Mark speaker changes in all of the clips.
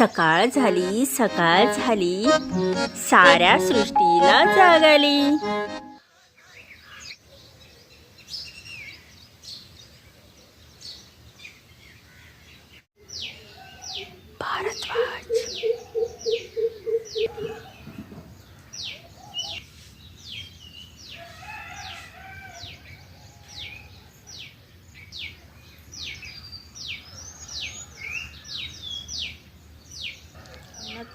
Speaker 1: सकाळ झाली सकाळ झाली. साऱ्या सृष्टीला जाग आली.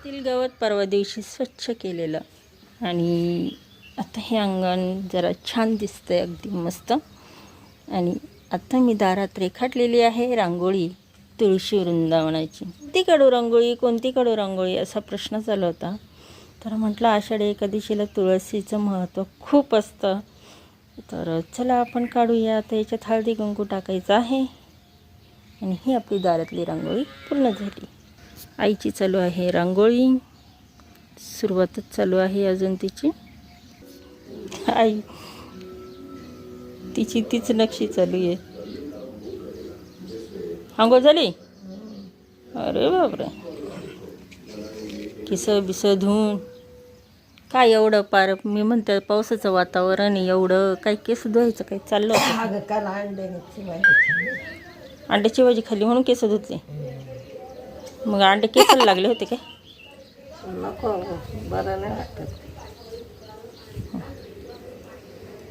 Speaker 1: घरातील गवत परवा दिवशी स्वच्छ केलेलं. आणि आता हे अंगण जरा छान दिसतंय अगदी मस्त. आणि आता मी दारात रेखाटलेली आहे रांगोळी तुळशी वृंदावनाची. ती कडू रांगोळी कोणती कडू रांगोळी असा प्रश्न चालू होता. तर म्हटलं आषाढी एकादशीला तुळशीचं महत्त्व खूप असतं. तर चला आपण काढूया. आता याच्यात हळदी कुंकू टाकायचं आहे. आणि ही आपली दारातली रांगोळी पूर्ण झाली. आईची चालू आहे रांगोळी. सुरुवातच चालू आहे अजून तिची. आई तिची तीच नक्षी चालू आहे. आंघोळ झाली? अरे बापरे. किस बिस धुवून काय एवढं पार मी म्हणते पावसाचं वातावरण एवढं. काय केस धुवायचं काय चाललं
Speaker 2: अंड्याची
Speaker 1: भाजी खाल्ली म्हणून केस धुतले? मग अंडे केसाला लागले होते काय?
Speaker 2: नको बरं नाही वाटत.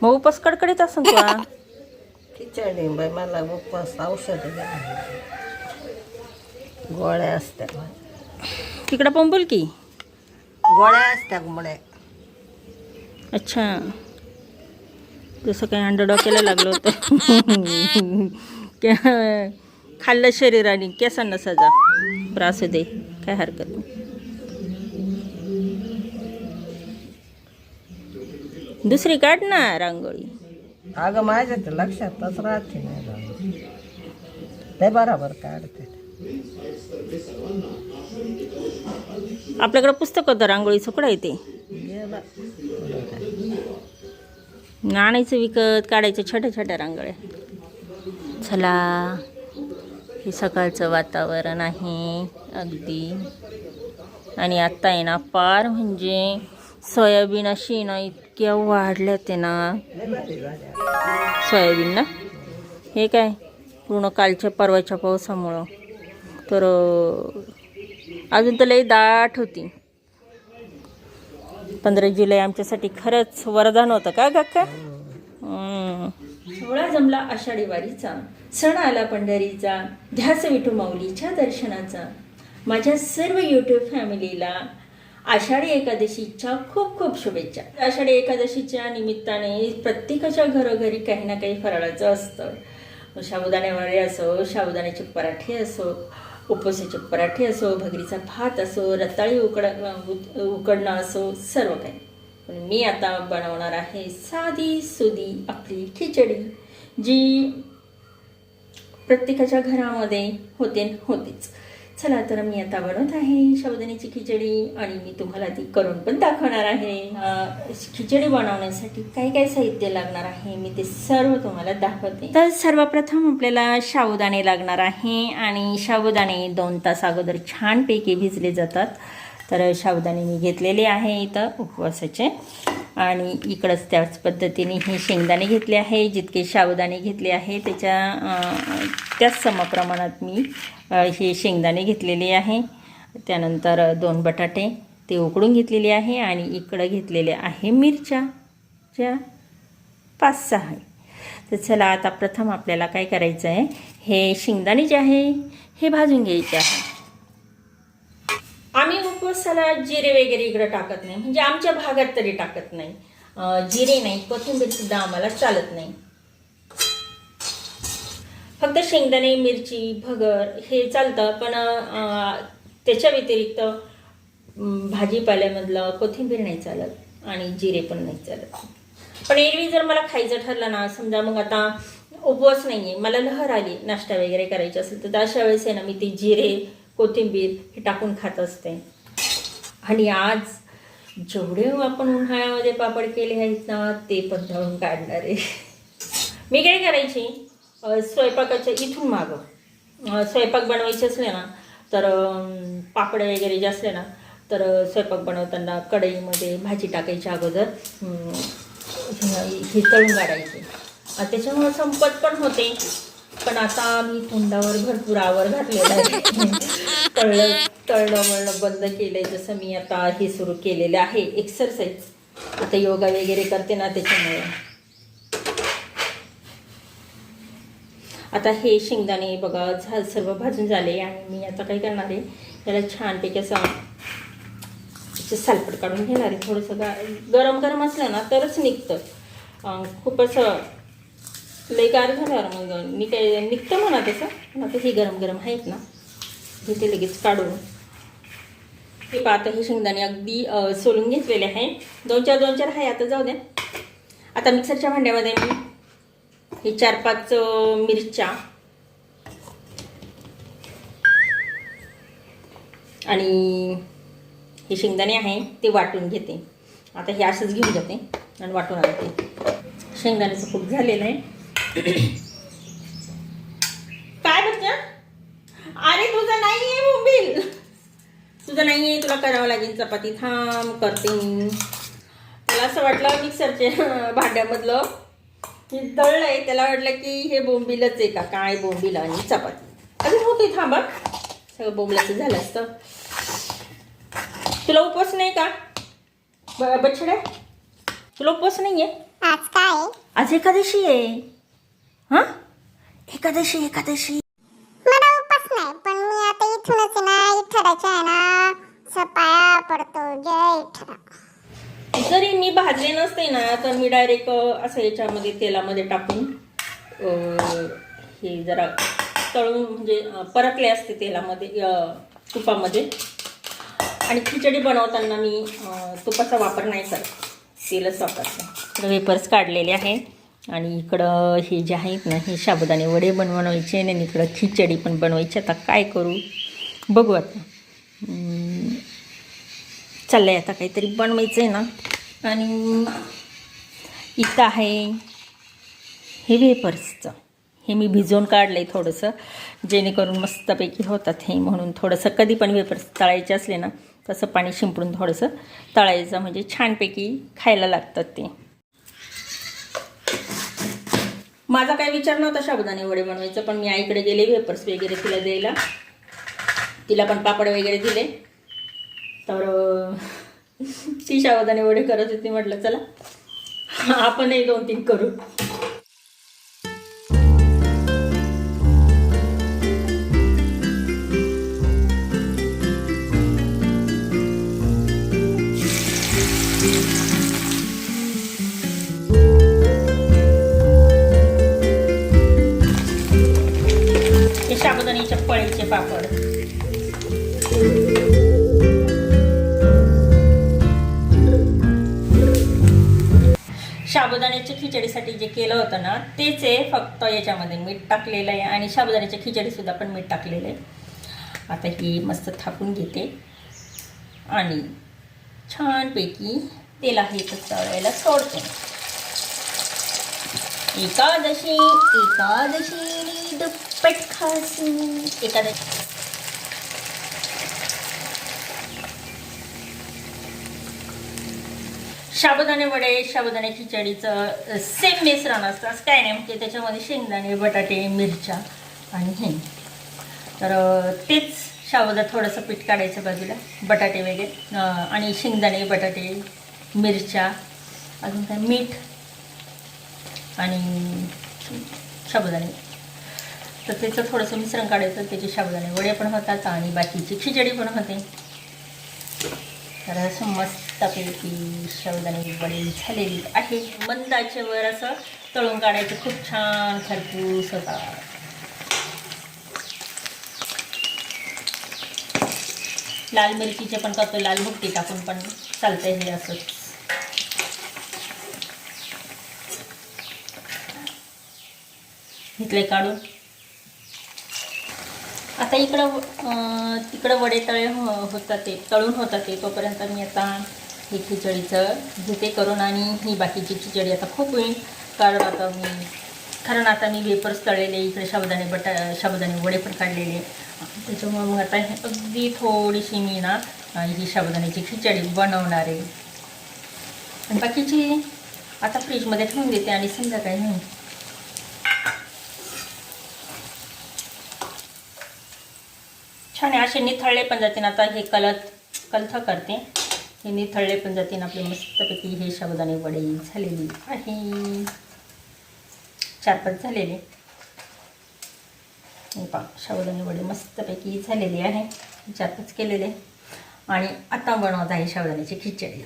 Speaker 1: मग उपास कडकडीत असन तुला
Speaker 2: खिचडी बाई मला उपवास औषध गोळ्या असत्या.
Speaker 1: तिकडं पण बोल की.
Speaker 2: गोळ्या असत्या गोळ्या
Speaker 1: अच्छा. जसं काही अंड डोक्याला लागलं होतं. क्या- खाल्लं शरीराने केसांना सजा. बरं असू दे काय हरकत नाही. दुसरी काढ ना रांगोळी.
Speaker 2: अगं माझ्या तर लक्षातच राहते नाही. ते बरोबर काढते.
Speaker 1: आपल्याकडं पुस्तक होतं रांगोळीचं कुठं आहे ते.
Speaker 2: गेला
Speaker 1: आणायचं विकत काढायचं छोट्या छोट्या रांगोळ्या. चला. हे सकाळचं वातावरण आहे अगदी. आणि आत्ता आहे ना पार म्हणजे सोयाबीन अशी ना इतक्या वाढल्या ते ना. सोयाबीन ना? हे काय? पूर्ण कालच्या परवाच्या पावसामुळं. तर अजून तर लई दाट होती. पंधरा जुलै आमच्यासाठी खरंच वरदान होतं का काका? सोहळा जमला आषाढी वारीचा. सण आला पंढरीचा ध्यास विठू माऊलीच्या दर्शनाचा. माझ्या सर्व यूट्यूब फॅमिलीला आषाढी एकादशीच्या खूप खूप शुभेच्छा. आषाढी एकादशीच्या निमित्ताने प्रत्येकाच्या घरोघरी काही ना काही फराळाचं असतं. साबुदाणे वडे असो साबुदाण्याचे पराठे असो उपवासाचे पराठे असो भगरीचा भात असो रताळी उकड उकडणं असो सर्व काही. पण मी आता बनवणार आहे साधी सुधी आपली खिचडी जी प्रत्येकाच्या घरामध्ये होते होतेच. चला तर मी आता बनवत आहे साबुदाण्याची खिचडी आणि मी तुम्हाला ती करून पण दाखवणार आहे. खिचडी बनवण्यासाठी काय काय साहित्य लागणार आहे मी ते सर्व तुम्हाला दाखवते. तर सर्वप्रथम आपल्याला शाबुदाणे लागणार आहे आणि शाबुदाणे दोन तास अगोदर छानपैकी भिजले जातात. तर साबुदाणे मी घेतलेले आहे इथं उपवासाचे. आणि इकडंच त्याच पद्धतीने हे शेंगदाणे घेतले आहे. जितके शाबुदाणे घेतले आहे त्याच्या त्याच समप्रमाणात मी हे शेंगदाणे घेतलेले आहे. त्यानंतर दोन बटाटे ते उकडून घेतलेले आहे आणि इकडं घेतलेले आहे मिरच्या ज्या पाच सहा तर चला आता प्रथम आपल्याला काय करायचं आहे हे शेंगदाणे जे आहे हे भाजून घ्यायचे आहे. आम्ही उपवासाला जिरे वगैरे इकडं टाकत नाही. म्हणजे आमच्या भागात तरी टाकत नाही. जिरे नाही कोथिंबीर सुद्धा आम्हाला चालत नाही. फक्त शेंगदाणे मिरची भगर हे चालतं. पण त्याच्या व्यतिरिक्त भाजीपाल्यामधलं कोथिंबीर नाही चालत आणि जिरे पण नाही चालत. पण एरवी जर मला खायचं ठरलं ना समजा मग आता उपवास नाही आहे मला लहर आली नाश्ता वगैरे करायची असेल तर अशा वेळेस आहे ना मी ते जिरे कोथिंबीर हे टाकून खात असते. आणि आज जेवढे आपण उन्हाळ्यामध्ये पापड केले आहेत ना ते पण धळून काढणार. आहे मी काय करायची? स्वयंपाकाच्या इथून मागं. स्वयंपाक बनवायचे असले ना तर पापड वगैरे जे असले ना तर स्वयंपाक बनवताना कढईमध्ये भाजी टाकायच्या अगोदर. हे तळून काढायची. त्याच्यामुळं संपत पण होते. पण आता मी तोंडावर भरपूर आवर घातलेला आहे. तळलं तळणं वळणं बंद केलं आहे जसं मी आता हे सुरू केलेलं आहे एक्सरसाइज आता योगा वगैरे करते ना त्याच्यामुळे. आता हे शेंगदाणे बघा झा सर्व भाजून झाले आणि मी आता काय करणार आहे त्याला छानपैकी असं त्याचं सालपट काढून घेणार आहे. थोडंसं गरम गरम असलं ना तरच निघतं. खूप असं लई गार झाल्यावर मग मी काय निघतं म्हणा तसं आता हे गरम गरम आहेत ना. हे ते लगेच काढून. हे पाहता हे शेंगदाणे अगदी सोलून घेतलेले आहे. दोन चार दोन चार आहे आता जाऊ द्या. आता मिक्सरच्या भांड्यामध्ये मी हे चार पाच मिरच्या आणि हे शेंगदाणे आहे ते वाटून घेते. आता हे असंच घेऊन जाते आणि वाटून आणते. शेंगदाण्याचं खूप झालेलं आहे. काय बच्चा? अरे तुझं नाही आहे मोबाईल. तुझं नाही आहे तुला करावं लागेल चपाती. थांब करते त्याला असं वाटलं मिक्सरच्या भांड्यामधलं हे दळलं आहे त्याला वाटलं की हे बोंबीलच आहे का? काय बोंबील आणि चपाती. अजून होते थांबा सगळं बोंबलाचं झालं असतं. तुला उपवास नाही का? बछड्या तुला उपवास नाही आहे
Speaker 3: आज काय?
Speaker 1: आज एकादशी आहे. हां? एकादशी एकादशी.
Speaker 3: मला उपास नाही पण मी आता इथूनच आहे ना इठराच्या आहे ना सपाया पडतो जय इठरा
Speaker 1: जरी मी भाजले नसते ना तर मी डायरेक्ट असं याच्यामध्ये तेलामध्ये टाकून अं, हे जरा तळून म्हणजे अं, परतले असते तेलामध्ये अं, तुपामध्ये. आणि खिचडी बनवताना मी अं, तुपाचा वापर नाही करत तेलच वापरते. वेपर्स काढलेले आहे आणि इकडं हे जे आहेत ना हे साबुदाणे वडे बनवायचे आणि इकडं खिचडी पण बनवायची. आता काय करू? बघू आता. चाललं चाललंय आता काहीतरी बनवायचं आहे ना. आणि इथं आहे हे वेपर्सचं हे मी भिजवून काढलं आहे थोडंसं जेणेकरून मस्तपैकी होतात हे म्हणून थोडंसं. कधी पण वेपर्स तळायचे असले ना तसं पाणी शिंपडून थोडंसं तळायचं. म्हणजे छानपैकी खायला लागतात ते. माझा काही विचार नव्हता साबुदाणे वडे बनवायचं पण मी आईकडे गेले वेपर्स वगैरे तिला द्यायला. तिला पण पापड वगैरे दिले. तर ती साबुदाणे वडे करत होती म्हटलं चला आपणही दोन तीन करू. साबुदाण्याच्या खिचडीसाठी जे केलं होतं ना तेच आहे फक्त याच्यामध्ये मीठ टाकलेलं आहे आणि साबुदाण्याच्या खिचडीसुद्धा पण मीठ टाकलेलं आहे. आता ही मस्त थापून घेते. आणि छानपैकी तेला हे तळायला सोडते. एकादशी एकादशी दुप्पट खासी. एकादशी. साबुदाणे वडे साबुदाणे खिचडीचं सेम मिश्रण असतं असं काय नाही म्हणजे त्याच्यामध्ये शेंगदाणे बटाटे मिरच्या आणि हे. तर तेच शाबुदा थोडंसं पीठ काढायचं बाजूला बटाटे वगैरे आणि शेंगदाणे बटाटे मिरच्या अजून काय मीठ आणि साबुदाणे. तर त्याचं थोडंसं मिश्रण काढायचं त्याचे साबुदाणे वडे पण होतात आणि बाकीची खिचडी पण होते. तर असं मस्तपैकी साबुदाणे वडे झालेली आहे. मंदाचे वर असं तळून काढायचं. खूप छान खरपूस होतात लाल मिरचीचे पण करतो लाल भुकटी टाकून पण चालतंय हे असंच. घेतले काढून. आता इकडं अं, तिकडं वडे तळे हो होतात ते. तळून होतात ते. तोपर्यंत मी आता ही खिचडीचं घेते करून आणि ही बाकीची खिचडी आता खूप होईल. कारण आता मी कारण आता मी वेपर्स तळलेले इकडे साबुदाणे बटा साबुदाणे वडे पण काढलेले. त्याच्यामुळे मग आता हे अगदी थोडीशी मी ना ही साबुदाण्याची खिचडी बनवणार आहे. आणि बाकीची आता फ्रीजमध्ये ठेवून देते आणि संध्याकाळी नाही छान आहे असे निथळले पण जाते ना आता हे कलत कलथ करते. हे निथळले पण जातील आपले मस्तपैकी हे शाबुदाणे वडे झालेली आहे. चार पाच झालेले. हे पहा वडे मस्तपैकी झालेले आहे. चार पाच केलेले. आणि आता बनवत आहे शाबुदाण्याची खिचडी.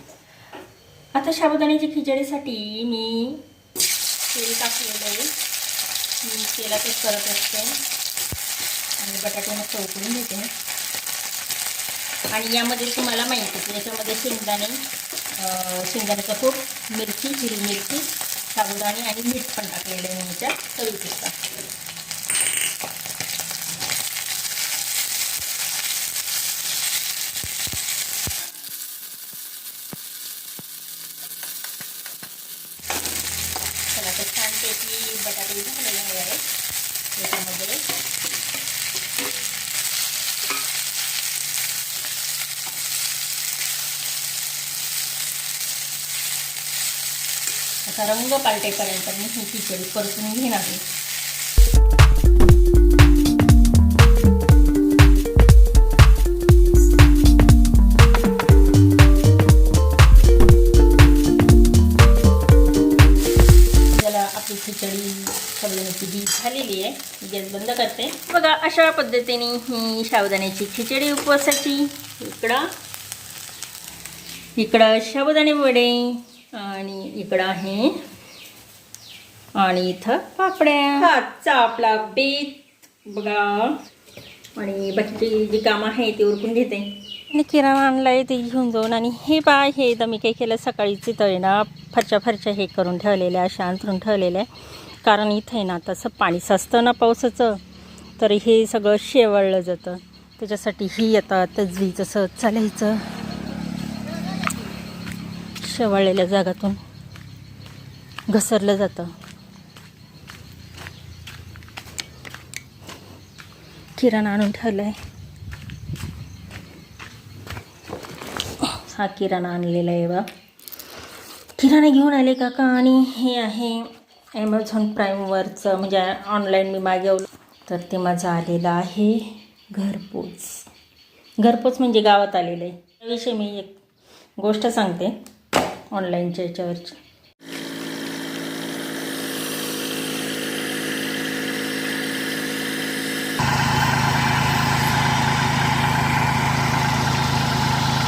Speaker 1: आता साबुदाण्याची खिचडीसाठी मी तेल टाकलेलं आहे. मी तेलातच करत असते. आणि बटाटे मस्त उकळून घेते. आणि यामध्ये तुम्हाला माहिती आहे याच्यामध्ये शेंगदाणे शेंगदाण्याचा कूट मिरची हिरवी मिरची साबुदाणे आणि मीठ पण टाकलेलं आहे मी याच्यात चवीपुरता चला तर छानपैकी बटाटे झालेले आहे याच्यामध्ये आता रंग पालटेपर्यंत मी ही खिचडी परतून घेणार आहे. आपली खिचडी साबुदाण्याची जी झालेली आहे गॅस बंद करते. बघा अशा पद्धतीने ही साबुदाण्याची खिचडी उपवासाची. इकडं. इकडं शाबुदाणे वडे आणि इकडं आहे. आणि इथं पापड्या. आजचा आपला बेत. बघा. आणि बाकीची जी कामं आहे ती उरकून घेते. आणि किराणा आणलाय ते घेऊन जाऊन. आणि हे बा हे तर मी काही केलं सकाळीच आहे ना फरच्या फरच्या हे करून ठेवलेल्या अशा अंतरून ठेवलेल्या आहे. कारण इथं आहे ना तसं पाणी साचतं ना पावसाचं तर हे सगळं शेवळलं जातं. त्याच्यासाठी ही आता तजवी जसं चालायचं. शेवाळलेल्या जागातून घसरलं जातं. किराणा आणून ठेवला आहे हा किराणा आणलेला आहे बा. किराणा घेऊन आले काका आणि हे आहे ॲमेझॉन प्राईमवरचं म्हणजे ऑनलाईन मी मागवलं तर ते माझं आलेलं आहे घरपोच. घरपोच म्हणजे गावात आलेलं आहे. त्याविषयी मी एक गोष्ट सांगते. ऑनलाईनच्या याच्यावरची.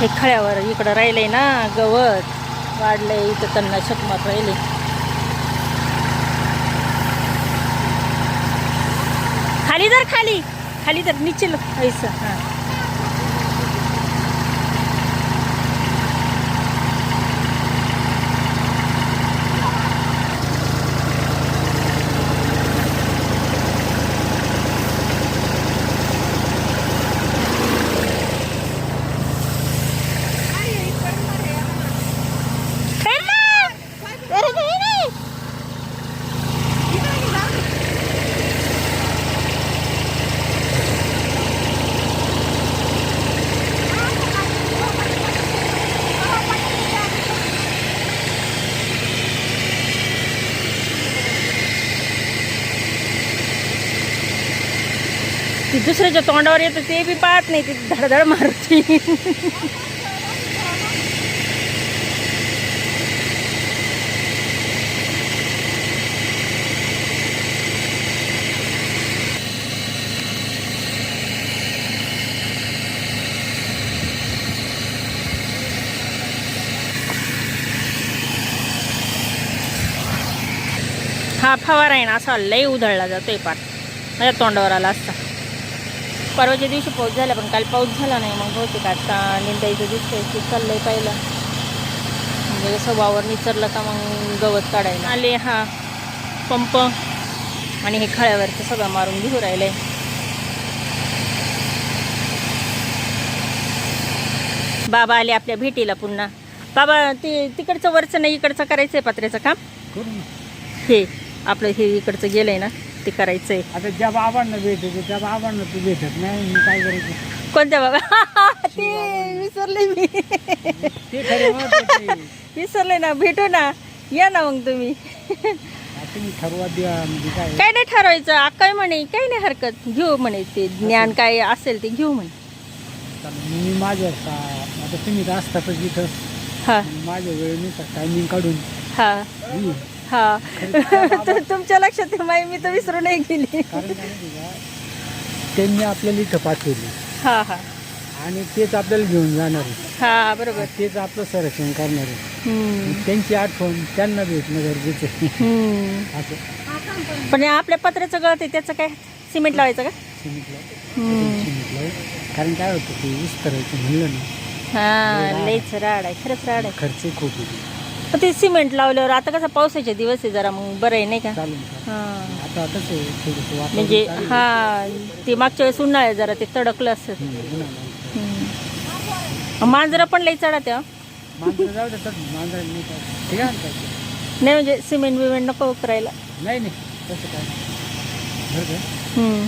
Speaker 1: हे खळ्यावर इकडं राहिलंय ना गवत वाढलंय इथं त्यांना मात राहिले खाली जर खाली खाली तर नीचे ऐसा हां ती दुसऱ्याच्या तोंडावर येतं ते बी पाहत नाही ती धडधड मारते. हा फवारा आहे ना असा लई उधळला जातोय पार. माझ्या तोंडावर आला असता. परवाच्या दिवशी पाऊस झाला पण काल पाऊस झाला नाही. मग बहुतेक आता निंदायचं दिसतंय की चाललंय पहिलं. म्हणजे कसं वावर निचरलं का मग गवत काढायला. आले हा. पंप. आणि हे खळ्यावरचं सगळं मारून घेऊ राहिलंय. बाबा आले आपल्या भेटीला पुन्हा. बाबा ते तिकडचं वरचं नाही इकडचं करायचं आहे पत्र्याचं काम? हे आपलं हे इकडचं गेलंय ना? ते करायचं आहे
Speaker 4: आता ज्या बाबांना भेटायचं त्या बाबांना तू भेटत नाही मी काय करायचं?
Speaker 1: कोणत्या बाबा? ते विसरले मी.
Speaker 4: ते खरे महत्त्वाचे आहे.
Speaker 1: विसरले ना भेटू ना. या ना मग तुम्ही.
Speaker 4: आता तुम्ही ठरवा द्या म्हणजे काय?
Speaker 1: काय नाही ठरवायचं. काय म्हणे काही नाही हरकत. घेऊ म्हणे ते ज्ञान काय असेल ते घेऊ म्हणे.
Speaker 4: चालेल. मी माझ्या सा- आता तुम्ही असतातच इथं.
Speaker 1: हा.
Speaker 4: माझ्या वेळेनुसार टायमिंग काढून.
Speaker 1: हा.
Speaker 4: येईन.
Speaker 1: हा. तर तुमच्या लक्षात आहे, माई मी तर विसरू नाही गेली.
Speaker 4: कारण काय माहिती का? त्यांनी आपल्याला इथं पाठवले.
Speaker 1: हा हा.
Speaker 4: आणि तेच आपल्याला घेऊन जाणार आहे.
Speaker 1: हा बरोबर.
Speaker 4: तेच आपलं संरक्षण करणार आहे.
Speaker 1: हम्म,
Speaker 4: त्यांची आठवण त्यांना भेटणं गरजेचं आहे.
Speaker 1: हम्म.
Speaker 4: असं.
Speaker 1: पण हे आपल्या पत्र्याचं गळत आहे त्याचं काय? सिमेंट लावायचं का?
Speaker 4: सिमेंटला
Speaker 1: हम्म.
Speaker 4: कारण काय होतं ते वीस करायचं म्हणलं ना.
Speaker 1: हा लईच राड आहे. खरंच राड आहे.
Speaker 4: खर्च खूप येतो
Speaker 1: पण ते सिमेंट लावल्यावर आता कसं पावसाचे दिवस आहे जरा मग बरं आहे नाही का. हा.
Speaker 4: आता कसं आहे थोडंसं वातावरण
Speaker 1: म्हणजे. हा ते मागच्या वेळेस उन्हाळ्यात जरा ते तडकलं असत.
Speaker 4: हम्म, उन्हाळा.
Speaker 1: मांजरं पण लई चढा त्या
Speaker 4: मांजरं जाऊ देतात मांजर नाही काय. ठीक आहे ना काय?
Speaker 1: नाही म्हणजे सिमेंट बिमेंट नको करायला.
Speaker 4: नाही नाही. तसं काय बरं का?
Speaker 1: हम्म.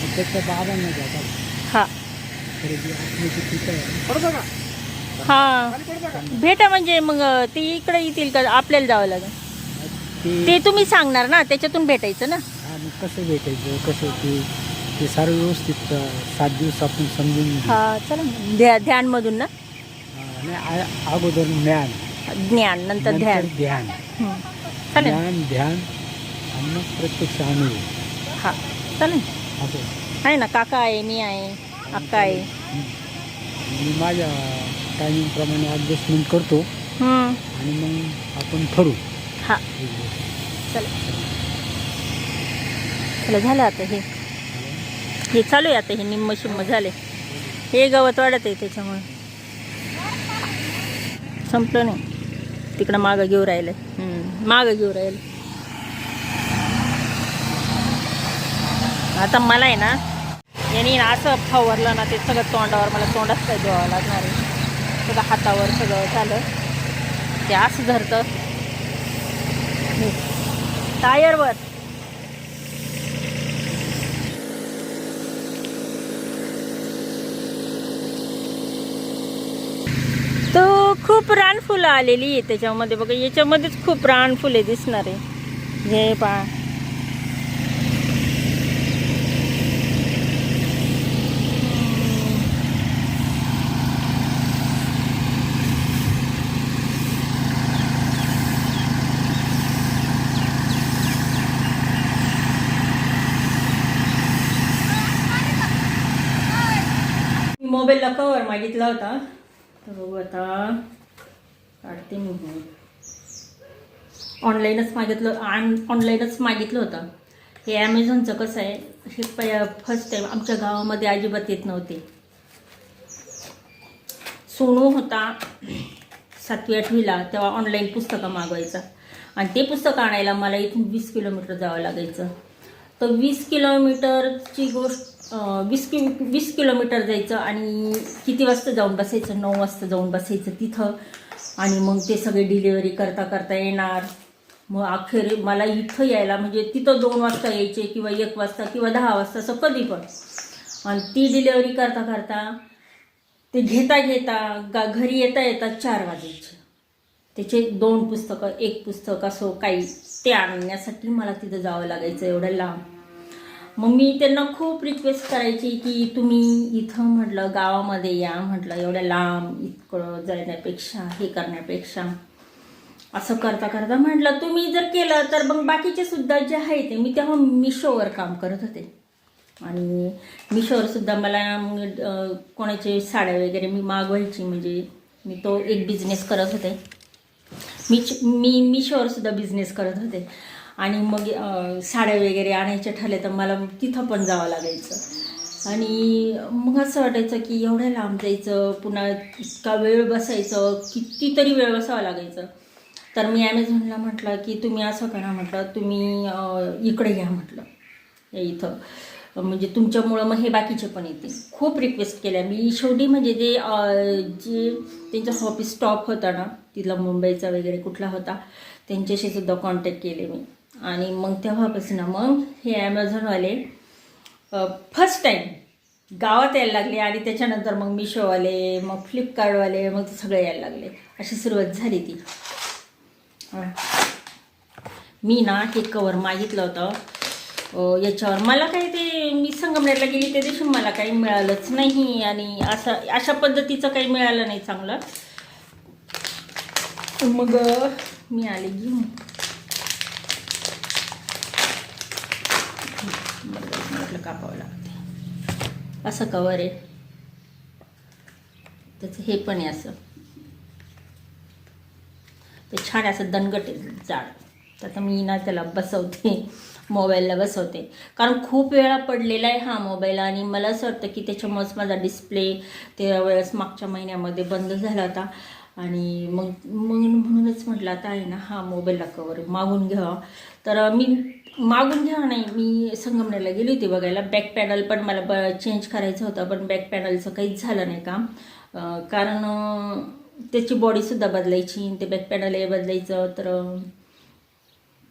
Speaker 4: पण त्याच्या बाबांना जातात
Speaker 1: हा.
Speaker 4: खरेदी आपली ठीक आहे. बरोबर का?
Speaker 1: हा. भेटा म्हणजे मग ते इकडे येतील का आपल्याला जावं लागेल?
Speaker 4: ते
Speaker 1: ते तुम्ही सांगणार ना त्याच्यातून भेटायचं ना.
Speaker 4: कसं भेटायचं कसं ते ते सारं व्यवस्थित अं, सात दिवस आपण समजून घेऊ.
Speaker 1: हा चला ना. ध्या ध्यानमधून ना.
Speaker 4: हा, आ- अगोदर ज्ञान.
Speaker 1: ज्ञान नंतर
Speaker 4: नंतर
Speaker 1: ध्यान.
Speaker 4: ध्यान.
Speaker 1: चालेल.
Speaker 4: ज्ञान ध्यान आणि मग प्रत्यक्ष अनुभव.
Speaker 1: हा चालेल.
Speaker 4: असं
Speaker 1: आहे ना काका आहे मी आहे अक्का आहे.
Speaker 4: मी माझ्या टायमिंगप्रमाणे ॲडजस्टमेंट करतो.
Speaker 1: हम्म.
Speaker 4: आणि मग आपण ठरू
Speaker 1: हा. चला. चला झालं आता हे. हे चालू आहे आता हे निम्म शिम्म झाले. हे गवत वाढत आहे त्याच्यामुळे. संपलं नाही. तिकडं मागं घेऊ राहिलं हम्म, मागं घेऊ राहिलं आता मला आहे ना यांनी ना असं फवारलं ना ते सगळं तोंडावर मला तोंडात काय धुवावं लागणार आहे. सगळं हातावर सगळं झालं. ते असं धरतं. टायरवर. तो खूप रानफुलं आलेली आहे त्याच्यामध्ये. बघा याच्यामध्येच खूप रानफुले दिसणार. आहे हे पा मी मोबाईलला कवर मागितला होता. तर बघू आता. काढते मी ऑनलाईनच मागितलं आण ऑनलाईनच मागितलं होतं. हे ॲमेझॉनचं कसं आहे? हे प फर्स्ट टाईम आमच्या गावामध्ये अजिबात येत नव्हते. सोनू होता सातवी आठवीला तेव्हा ऑनलाईन पुस्तकं मागवायचा. आणि ते पुस्तक आणायला मला इथून वीस किलोमीटर जावं लागायचं. तर वीस किलोमीटरची गोष्ट वीस कि वीस किलोमीटर जायचं आणि किती वाजता जाऊन बसायचं? नऊ वाजता जाऊन बसायचं तिथं. आणि मग ते सगळे डिलिव्हरी करता करता येणार. मग अखेर मला इथं यायला म्हणजे तिथं दोन वाजता यायचे किंवा एक वाजता किंवा दहा वाजता असं कधी पण. आणि ती डिलिव्हरी करता करता ते घेता घेता गा घरी येता येता चार वाजायचे. त्याचे दोन पुस्तकं एक पुस्तक असो काही ते आणण्यासाठी मला तिथं जावं लागायचं एवढं लांब. मग मी त्यांना खूप रिक्वेस्ट करायची की तुम्ही इथं म्हटलं गावामध्ये या म्हटलं एवढ्या लांब इतकं जाण्यापेक्षा हे करण्यापेक्षा. असं करता करता म्हटलं तुम्ही जर केलं तर मग बाकीचे सुद्धा जे आहे ते मी तेव्हा मिशोवर काम करत होते. आणि मिशोवर सुद्धा मला कोणाचे साड्या वगैरे मी मागवायची म्हणजे मी तो एक बिझनेस करत होते. मी मी मिशोवर सुद्धा बिझनेस करत होते. आणि मग साड्या वगैरे आणायच्या ठरले तर मला तिथं पण जावं लागायचं. आणि मग असं वाटायचं की एवढ्या लांब जायचं पुन्हा इतका वेळ बसायचं कितीतरी वेळ बसावं लागायचं. तर मी ॲमेझॉनला म्हटलं की तुम्ही असं करा म्हटलं तुम्ही इकडे घ्या म्हटलं. या इथं. म्हणजे तुमच्यामुळं मग हे बाकीचे पण येतील. खूप रिक्वेस्ट केल्या. मी शेवटी म्हणजे जे जे त्यांचा ऑफिस स्टॉप होता ना तिथला मुंबईचा वगैरे कुठला होता त्यांच्याशी सुद्धा कॉन्टॅक्ट केले मी. आणि मग तेव्हापासून मग हे ॲमेझॉनवाले फर्स्ट टाईम गावात यायला लागले आणि त्याच्यानंतर मग मिशोवाले मग फ्लिपकार्टवाले मग सगळे यायला लागले. अशी सुरुवात झाली ती. मी ना हे कवर मागितलं होतं. याच्यावर मला काही ते मी संगमनेरला गेली त्या दिवशी मला काही मिळालंच नाही आणि असं अशा पद्धतीचं काही मिळालं नाही चांगलं. मग मी आले घेऊन. म्हटलं कापावं लागते. असं कवर आहे. त्याचं हे पण आहे असं. ते छान असं दणगट जाड. तर आता मी ना त्याला बसवते मोबाईलला बसवते. कारण खूप वेळा पडलेला आहे हा मोबाईल आणि मला असं वाटतं की त्याच्यामुळेच माझा डिस्प्ले त्या वेळेस मागच्या महिन्यामध्ये बंद झाला होता. आणि मग मग म्हणूनच म्हटलं आता आहे ना हा मोबाईलला कवर मागून घ्यावा. तर मी मागून घ्या नाही मी संगमनेरला गेली होती बघायला. बॅक पॅनल पण मला ब चेंज करायचं होतं पण बॅक पॅनलचं काहीच झालं नाही काम. कारण त्याची बॉडीसुद्धा बदलायची ते बॅक पॅनल हे बदलायचं तर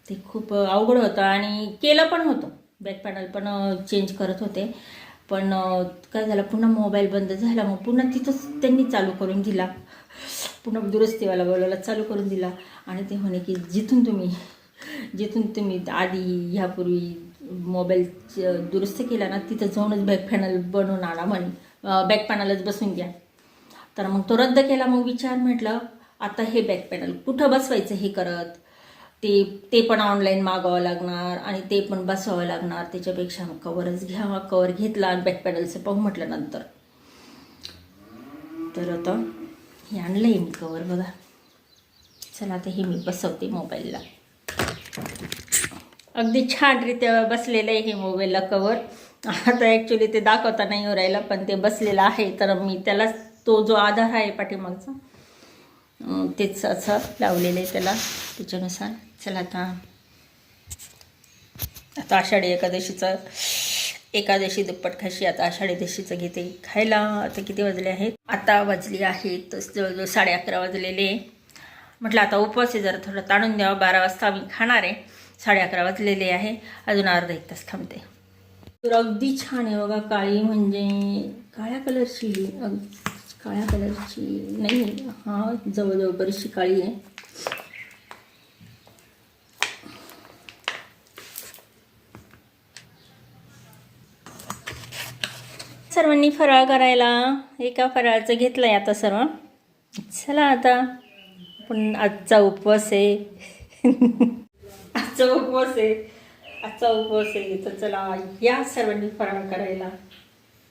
Speaker 1: ते खूप अवघड होतं आणि केलं पण होतं. बॅक पॅनल पण चेंज करत होते. पण काय झालं पुन्हा मोबाईल बंद झाला. मग पुन्हा तिथंच त्यांनी चालू करून दिला. पुन्हा दुरुस्तीवाला बोलायला चालू करून दिला. आणि ते म्हणे की जिथून तुम्ही जिथून तुम्ही आधी ह्यापूर्वी मोबाईल दुरुस्त केला ना तिथं जाऊनच बॅक पॅनल बनवून आणा म्हण. बॅक पॅनलच बसून घ्या. तर मग तो रद्द केला मग विचार म्हटलं आता हे बॅक पॅनल कुठं बसवायचं हे करत? ते ते पण ऑनलाईन मागावं लागणार आणि ते पण बसवावं लागणार. त्याच्यापेक्षा मग कवरच घ्यावा कवर घेतला आणि बॅक पॅनलचं पाहू म्हटलं नंतर. तर आता हे आणलं आहे मी कवर बघा. चला आता हे मी बसवते मोबाईलला अगदी छानरित्या बसलेलं आहे हे मोबाईलला कवर आता ॲक्च्युली ते दाखवता नाही हो राहिला पण ते बसलेलं आहे. तर मी त्यालाच तो जो आधार आहे पाठीमागचा तेच असं लावलेलं आहे त्याला त्याच्यानुसार. चला आता आता आषाढी एकादशीचं एकादशी दुप्पट खाशी आता आषाढी एकादशीचं घेते. खायला आता किती वाजले आहेत? आता वाजली आहेत जवळजवळ साडे अकरा वाजलेले. म्हटलं आता उपवास आहे जरा थोडं ताणून द्यावं बारा वाजता आम्ही खाणार आहे. साडे अकरा वाजलेले आहे. अजून अर्धा एक तास थांबते. तर अगदी छान आहे बघा काळी म्हणजे काळ्या कलरची अग काळ्या कलरची. नाही हा जवळजवळ बरीचशी काळी आहे. सर्वांनी फराळ करायला एका फराळाचं घेतलं आहे आता सर्व. चला आता. पण आजचा उपवास आहे. आजचा उपवास आहे. आजचा उपवास आहे. तर चला या सर्वांनी फराळ करायला.